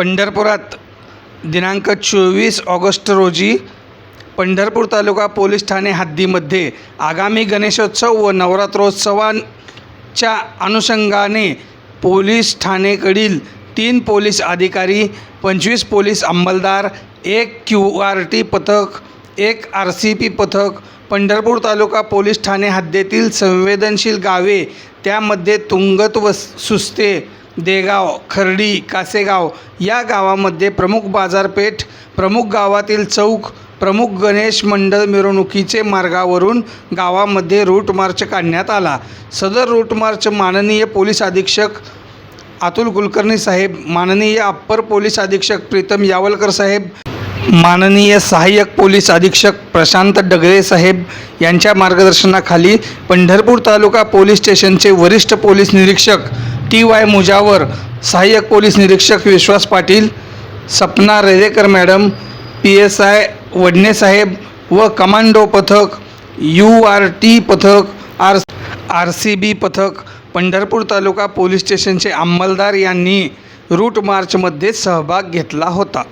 पंढरपुरात दिनांक चोवीस ऑगस्ट रोजी पंढरपूर तालुका पोलीस ठाणे हद्दीमध्ये आगामी गणेशोत्सव व नवरात्रोत्सवांच्या अनुषंगाने पोलीस ठाणेकडील तीन पोलीस अधिकारी पंचवीस पोलीस अंमलदार एक क्यू आर टी पथक एक आर सी पी पथक पंढरपूर तालुका पोलीस ठाणे हद्दीतील संवेदनशील गावे त्यामध्ये तुंगत व सुस्ते देगाव खर्डी कासेगाव या गावामध्ये प्रमुख बाजारपेठ प्रमुख गावातील चौक प्रमुख गणेश मंडळ मिरवणुकीचे मार्गावरून गावामध्ये रूट मार्च काढण्यात आला. सदर रूट मार्च माननीय पोलीस अधीक्षक अतुल कुलकर्णी साहेब माननीय अप्पर पोलीस अधीक्षक प्रीतम यावलकर साहेब माननीय सहाय्यक पोलीस अधीक्षक प्रशांत डगरे साहेब यांच्या मार्गदर्शनाखाली पंढरपूर तालुका पोलीस स्टेशनचे वरिष्ठ पोलीस निरीक्षक टी वाय मुजावर सहाय्यक पोलीस निरीक्षक Vishwas Patil Sapna Rerekar madam P S I वडणेसाहेब व कमांडो पथक यू आर टी पथक आर आर सी बी पथक पंढरपूर तालुका पोलीस स्टेशनचे अंमलदार यांनी रूट मार्चमध्ये सहभाग घेतला होता.